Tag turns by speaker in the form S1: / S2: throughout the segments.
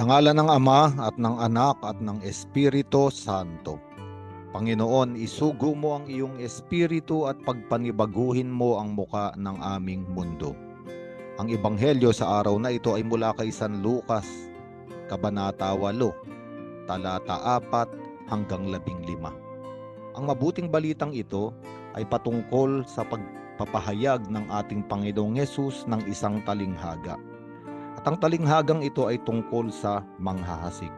S1: Sa ngala ng Ama at ng Anak at ng Espiritu Santo. Panginoon, isugo mo ang iyong espiritu at pagpanibaguhin mo ang muka ng aming mundo. Ang ebanghelyo sa araw na ito ay mula kay San Lucas, Kabanata 8, talata 4 hanggang 15. Ang mabuting balitang ito ay patungkol sa pagpapahayag ng ating Panginoong Yesus ng isang talinghaga. At ang talinghagang ito ay tungkol sa manghahasik.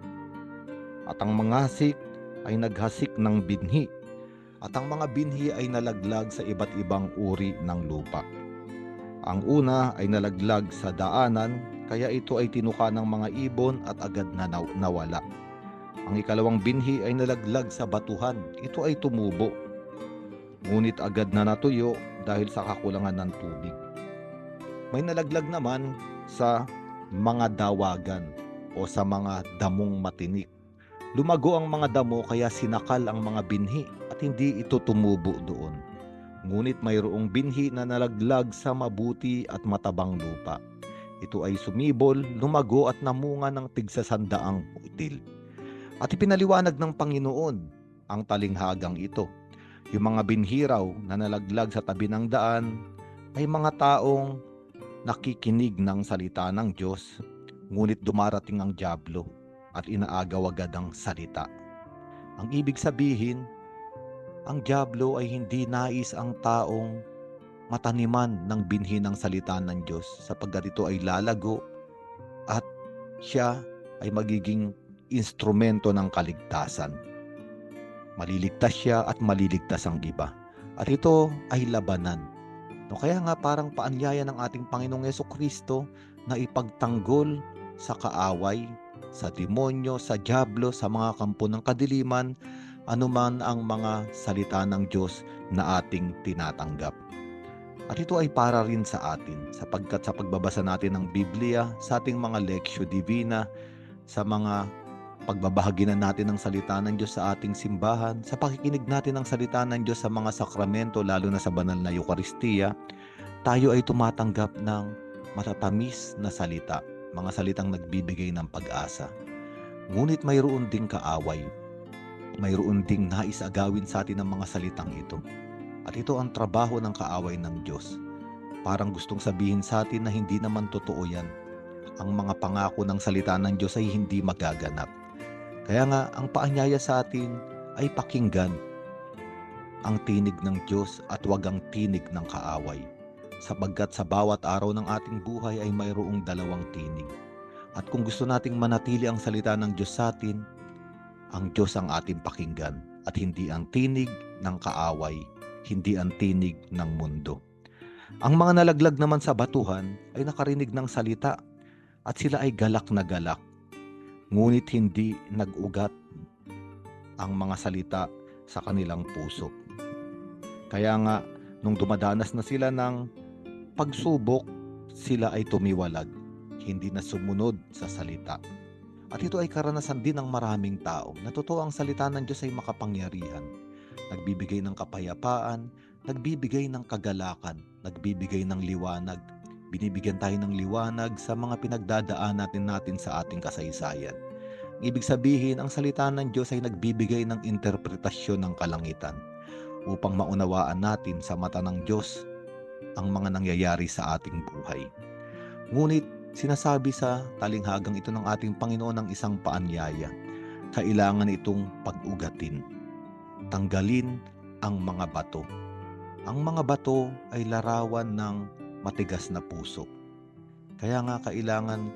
S1: At ang manghasik ay naghasik ng binhi. At ang mga binhi ay nalaglag sa iba't ibang uri ng lupa. Ang una ay nalaglag sa daanan, kaya ito ay tinuka ng mga ibon at agad na naw- nawala. Ang ikalawang binhi ay nalaglag sa batuhan, ito ay tumubo. Ngunit agad na natuyo dahil sa kakulangan ng tubig. May nalaglag naman sa mga dawagan o sa mga damong matinik. Lumago ang mga damo kaya sinakal ang mga binhi at hindi ito tumubo doon. Ngunit mayroong binhi na nalaglag sa mabuti at matabang lupa. Ito ay sumibol, lumago at namunga ng tigsasandaang util. At ipinaliwanag ng Panginoon ang talinghagang ito. Yung mga binhi raw na nalaglag sa tabi ng daan ay mga taong nakikinig ng salita ng Diyos, ngunit dumarating ang Diablo at inaagaw agad ang salita. Ang ibig sabihin, ang Diablo ay hindi nais ang taong mataniman ng binhi ng salita ng Diyos sapagkat ito ay lalago at siya ay magiging instrumento ng kaligtasan. Maliligtas siya at maliligtas ang iba. At ito ay labanan. No, kaya nga parang paanyaya ng ating Panginoong Yeso Kristo na ipagtanggol sa kaaway, sa demonyo, sa diablo, sa mga kampo ng kadiliman, anuman ang mga salita ng Diyos na ating tinatanggap. At ito ay para rin sa atin sapagkat sa pagbabasa natin ng Biblia, sa ating mga leksyo divina, sa mga pagbabahagi na natin ng salita ng Diyos sa ating simbahan, sa pakikinig natin ng salita ng Diyos sa mga sakramento, lalo na sa banal na Eukaristiya, tayo ay tumatanggap ng matatamis na salita, mga salitang nagbibigay ng pag-asa. Ngunit mayroon ding kaaway, mayroon ding nais agawin sa atin ng mga salitang ito. At ito ang trabaho ng kaaway ng Diyos. Parang gustong sabihin sa atin na hindi naman totoo yan. Ang mga pangako ng salita ng Diyos ay hindi magaganap. Kaya nga, ang paanyaya sa atin ay pakinggan ang tinig ng Diyos at wag ang tinig ng kaaway. Sapagkat sa bawat araw ng ating buhay ay mayroong dalawang tinig. At kung gusto nating manatili ang salita ng Diyos sa atin, ang Diyos ang ating pakinggan at hindi ang tinig ng kaaway, hindi ang tinig ng mundo. Ang mga nalaglag naman sa batuhan ay nakarinig ng salita at sila ay galak na galak. Ngunit hindi nag-ugat ang mga salita sa kanilang puso. Kaya nga, nung dumadanas na sila ng pagsubok, sila ay tumiwalag, hindi na sumunod sa salita. At ito ay karanasan din ng maraming tao na totoo ang salita ng Diyos ay makapangyarihan. Nagbibigay ng kapayapaan, nagbibigay ng kagalakan, nagbibigay ng liwanag. Binibigyan tayo ng liwanag sa mga pinagdadaan natin natin sa ating kasaysayan. Ibig sabihin, ang salita ng Diyos ay nagbibigay ng interpretasyon ng kalangitan upang maunawaan natin sa mata ng Diyos ang mga nangyayari sa ating buhay. Ngunit sinasabi sa talinghagang ito ng ating Panginoon ng isang paanyaya. Kailangan itong pag-ugatin. Tanggalin ang mga bato. Ang mga bato ay larawan ng matigas na puso. Kaya nga kailangan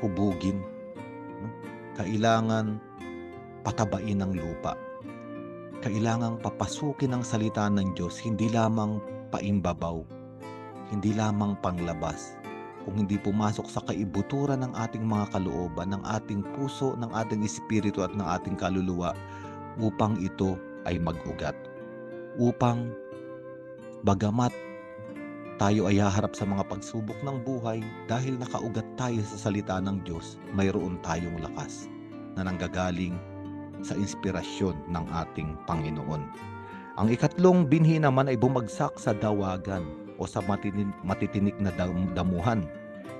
S1: hubugin. Kailangan patabain ng lupa. Kailangang papasukin ang salita ng Diyos, hindi lamang paimbabaw, hindi lamang panglabas, kung hindi pumasok sa kaibuturan ng ating mga kalooban, ng ating puso, ng ating espiritu at ng ating kaluluwa upang ito ay mag-ugat. Upang bagamat tayo ay haharap sa mga pagsubok ng buhay dahil nakaugat tayo sa salita ng Diyos, mayroon tayong lakas na nanggagaling sa inspirasyon ng ating Panginoon. Ang ikatlong binhi naman ay bumagsak sa dawagan o sa matitinik na dam- damuhan.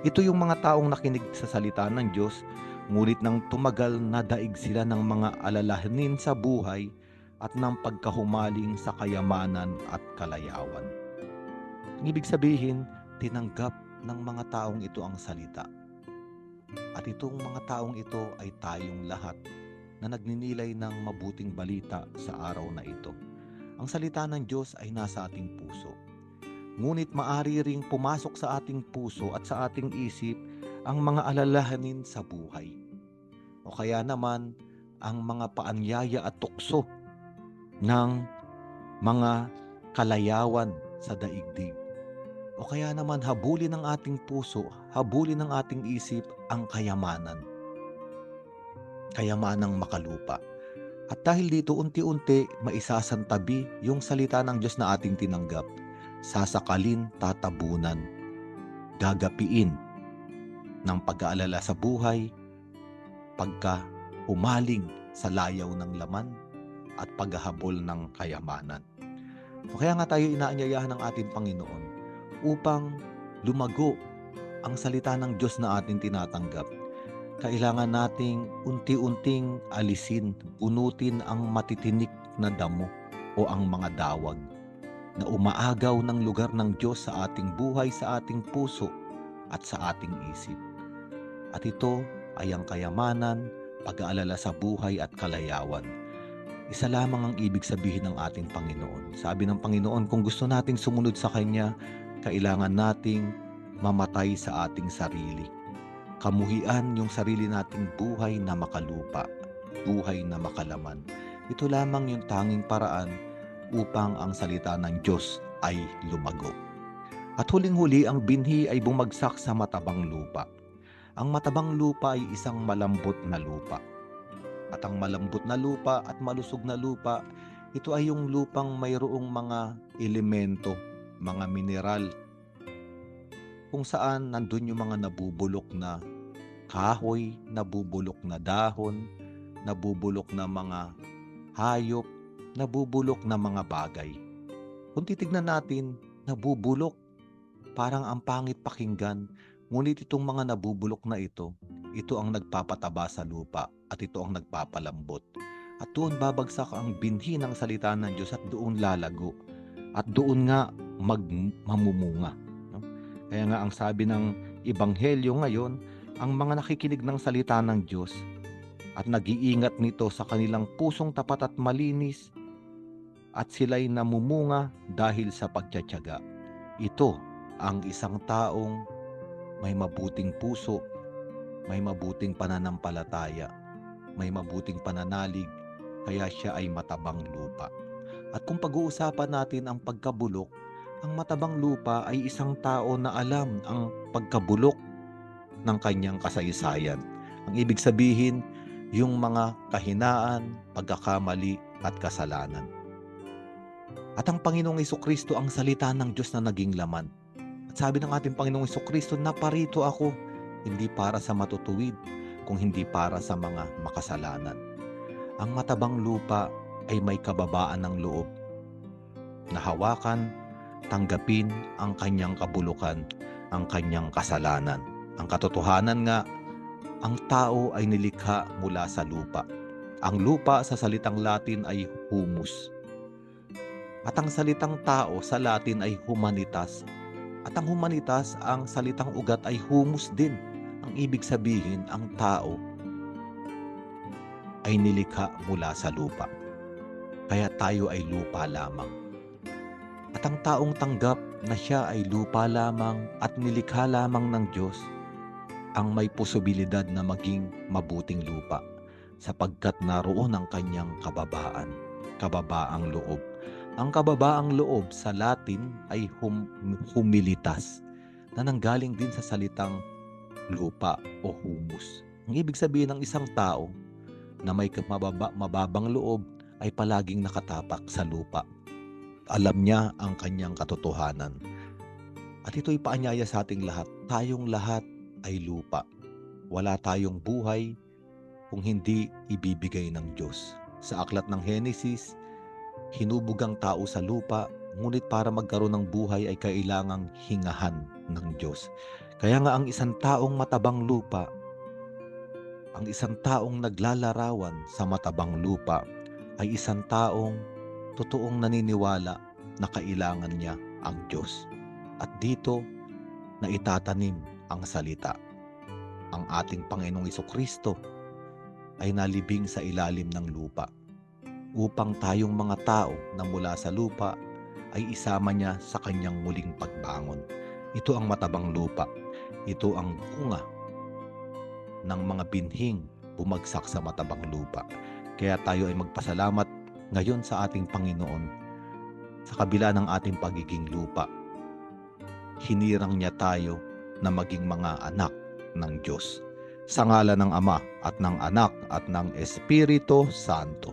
S1: Ito yung mga taong nakinig sa salita ng Diyos, Ngunit nang tumagal nadaig sila ng mga alalahanin sa buhay at ng pagkahumaling sa kayamanan at kalayawan. Ang ibig sabihin, tinanggap ng mga taong ito ang salita. At itong mga taong ito ay tayong lahat na nagninilay ng mabuting balita sa araw na ito. Ang salita ng Diyos ay nasa ating puso. Ngunit maari ring pumasok sa ating puso at sa ating isip ang mga alalahanin sa buhay. O kaya naman ang mga paanyaya at tukso ng mga kalayawan sa daigdig. O kaya naman habulin ng ating puso, habulin ng ating isip ang kayamanan. Kayamanang makalupa. At dahil dito unti-unti maisasantabi yung salita ng Diyos na ating tinanggap. Sasakalin, tatabunan, gagapiin ng pag-aalala sa buhay, pagka umaling sa layaw ng laman at paghahabol ng kayamanan. O kaya nga tayo inaanyayahan ng ating Panginoon upang lumago ang salita ng Diyos na ating tinatanggap. Kailangan nating unti-unting alisin, punutin ang matitinik na damo o ang mga dawag na umaagaw ng lugar ng Diyos sa ating buhay, sa ating puso at sa ating isip. At ito ay ang kayamanan, pag-aalala sa buhay at kalayawan. Isa lamang ang ibig sabihin ng ating Panginoon. Sabi ng Panginoon, kung gusto nating sumunod sa Kanya, kailangan nating mamatay sa ating sarili. Kamuhian yung sarili nating buhay na makalupa, buhay na makalaman. Ito lamang yung tanging paraan upang ang salita ng Diyos ay lumago. At huling-huli, ang binhi ay bumagsak sa matabang lupa. Ang matabang lupa ay isang malambot na lupa. At ang malambot na lupa at malusog na lupa, ito ay yung lupang mayroong mga elemento, mga mineral, kung saan nandun yung mga nabubulok na kahoy, nabubulok na dahon, nabubulok na mga hayop, nabubulok na mga bagay. Kung titignan natin, nabubulok. Parang ang pangit pakinggan, ngunit itong mga nabubulok na ito, ito ang nagpapataba sa lupa at ito ang nagpapalambot. At doon babagsak ang binhi ng salita ng Diyos at doon lalago. At doon nga magmamumunga. No? Kaya nga ang sabi ng Ebanghelyo ngayon, ang mga nakikinig ng salita ng Diyos at nag-iingat nito sa kanilang pusong tapat at malinis at sila'y namumunga dahil sa pagtsatsaga. Ito ang isang taong may mabuting puso, may mabuting pananampalataya, may mabuting pananalig, kaya siya ay matabang lupa. At kung pag-uusapan natin ang pagkabulok, ang matabang lupa ay isang tao na alam ang pagkabulok ng kanyang kasaysayan. Ang ibig sabihin, yung mga kahinaan, pagkakamali at kasalanan. At ang Panginoong Kristo ang salita ng Diyos na naging laman. At sabi ng ating Panginoong Kristo, naparito ako, hindi para sa matutuwid, kung hindi para sa mga makasalanan. Ang matabang lupa ay may kababaan ng loob. Nahawakan, tanggapin ang kanyang kabulukan, ang kanyang kasalanan. Ang katotohanan nga, ang tao ay nilikha mula sa lupa. Ang lupa sa salitang Latin ay humus. At ang salitang tao sa Latin ay humanitas. At ang humanitas, ang salitang ugat ay humus din. Ang ibig sabihin, ang tao ay nilikha mula sa lupa. Kaya tayo ay lupa lamang. At ang taong tanggap na siya ay lupa lamang at nilikha lamang ng Diyos, ang may posibilidad na maging mabuting lupa sapagkat naroon ang kanyang kababaan, kababaang loob. Ang kababaang loob sa Latin ay hum- humilitas na nanggaling din sa salitang lupa o humus. Ang ibig sabihin ng isang tao na may mababa, mababang loob ay palaging nakatapak sa lupa. Alam niya ang kanyang katotohanan. At ito'y paanyaya sa ating lahat. Tayong lahat ay lupa. Wala tayong buhay kung hindi ibibigay ng Diyos. Sa aklat ng Henesis, hinubog ang tao sa lupa, ngunit para magkaroon ng buhay ay kailangang hingahan ng Diyos. Kaya nga ang isang taong matabang lupa ang isang taong naglalarawan sa matabang lupa ay isang taong totoong naniniwala na kailangan niya ang Diyos. At dito na itatanim ang salita. Ang ating Panginoong Kristo ay nalibing sa ilalim ng lupa upang tayong mga tao na mula sa lupa ay isama niya sa kanyang muling pagbangon. Ito ang matabang lupa. Ito ang bunga ng mga binhing bumagsak sa matabang lupa. Kaya tayo ay magpasalamat ngayon sa ating Panginoon sa kabila ng ating pagiging lupa. Hinirang niya tayo na maging mga anak ng Diyos. Sa ngala ng Ama at ng Anak at ng Espiritu Santo.